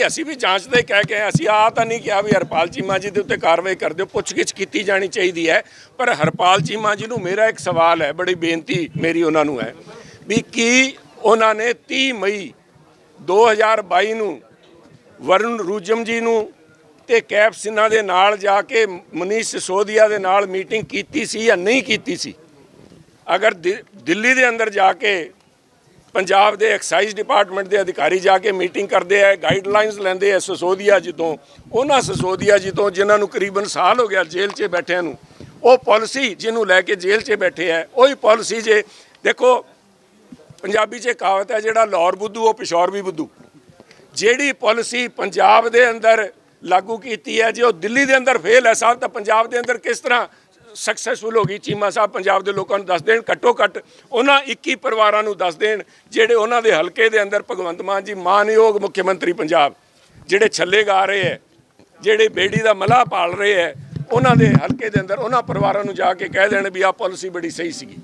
ਨਹੀਂ, ਅਸੀਂ ਵੀ ਜਾਂਚ ਦੇ ਕਹਿ ਕੇ ਅਸੀਂ ਆ ਤਾਂ ਨਹੀਂ ਕਿਹਾ ਵੀ ਹਰਪਾਲ ਚੀਮਾ ਜੀ ਦੇ ਉੱਤੇ ਕਾਰਵਾਈ ਕਰ ਦਿਓ, ਪੁੱਛਗਿੱਛ ਕੀਤੀ ਜਾਣੀ ਚਾਹੀਦੀ ਹੈ। ਪਰ ਹਰਪਾਲ ਚੀਮਾ ਜੀ ਨੂੰ ਮੇਰਾ ਇੱਕ ਸਵਾਲ ਹੈ, ਬੜੀ ਬੇਨਤੀ ਮੇਰੀ ਉਹਨਾਂ ਨੂੰ ਹੈ, ਵੀ ਕੀ ਉਹਨਾਂ ਨੇ 30 ਮਈ 2022 ਨੂੰ ਵਰੁਣ ਰੂਜਮ ਜੀ ਨੂੰ ਤੇ ਕੈਪ ਸਿਨਹਾ ਦੇ ਨਾਲ ਜਾ ਕੇ ਮਨੀਸ਼ ਸਿਸੋਦੀਆ ਦੇ ਨਾਲ ਮੀਟਿੰਗ ਕੀਤੀ ਸੀ ਜਾਂ ਨਹੀਂ ਕੀਤੀ ਸੀ? ਅਗਰ ਦਿੱਲੀ ਦੇ ਅੰਦਰ ਜਾ ਕੇ ਪੰਜਾਬ ਦੇ ਐਕਸਾਈਜ਼ ਡਿਪਾਰਟਮੈਂਟ ਦੇ ਅਧਿਕਾਰੀ ਜਾ ਕੇ ਮੀਟਿੰਗ ਕਰਦੇ ਆ ਗਾਈਡਲਾਈਨਸ ਲੈਂਦੇ ਆ ਸਸੋਦੀਆ ਜੀ ਤੋਂ ਉਹਨਾਂ ਸਸੋਦੀਆ ਜੀ ਤੋਂ ਜਿਨ੍ਹਾਂ ਨੂੰ ਕਰੀਬਨ ਸਾਲ ਹੋ ਗਿਆ ਜੇਲ੍ਹ 'ਚ ਬੈਠਿਆਂ ਨੂੰ। ਉਹ ਪਾਲਿਸੀ ਜਿਹਨੂੰ ਲੈ ਕੇ ਜੇਲ੍ਹ 'ਚ ਬੈਠੇ ਆ, ਉਹੀ ਪਾਲਿਸੀ ਜੇ, ਦੇਖੋ, ਪੰਜਾਬੀ 'ਚ ਕਹਾਵਤ ਹੈ ਜਿਹੜਾ ਲਾਹੌਰ ਬੁੱਧੂ, ਉਹ ਪਿਸ਼ੌਰ ਵੀ ਬੁੱਧੂ। ਜਿਹੜੀ ਪਾਲਿਸੀ ਪੰਜਾਬ ਦੇ ਅੰਦਰ ਲਾਗੂ ਕੀਤੀ ਹੈ, ਜੇ ਉਹ ਦਿੱਲੀ ਦੇ ਅੰਦਰ ਫੇਲ ਹੈ ਸਾਹਿਬ ਤਾਂ ਪੰਜਾਬ ਦੇ ਅੰਦਰ ਕਿਸ ਤਰ੍ਹਾਂ ਸਕਸੈਸਫੁਲ ਹੋ ਗਈ, ਚੀਮਾ ਸਾਹਿਬ ਪੰਜਾਬ ਦੇ ਲੋਕਾਂ ਨੂੰ ਦੱਸ ਦੇਣ, ਘੱਟੋ ਘੱਟ ਉਹਨਾਂ 21 ਪਰਿਵਾਰਾਂ ਨੂੰ ਦੱਸ ਦੇਣ, ਜਿਹੜੇ ਉਹਨਾਂ ਦੇ ਹਲਕੇ ਦੇ ਅੰਦਰ ਭਗਵੰਤ ਮਾਨ ਜੀ, ਮਾਨਯੋਗ ਮੁੱਖ ਮੰਤਰੀ ਪੰਜਾਬ, ਜਿਹੜੇ ਛੱਲੇ ਗਾ ਰਹੇ ਹੈ, ਜਿਹੜੇ ਬੇੜੀ ਦਾ ਮਲਾਹ ਪਾਲ ਰਹੇ ਹੈ, ਉਹਨਾਂ ਦੇ ਹਲਕੇ ਦੇ ਅੰਦਰ ਉਹਨਾਂ ਪਰਿਵਾਰਾਂ ਨੂੰ ਜਾ ਕੇ ਕਹਿ ਦੇਣ ਵੀ ਆਹ ਪਾਲਿਸੀ ਬੜੀ ਸਹੀ ਸੀਗੀ।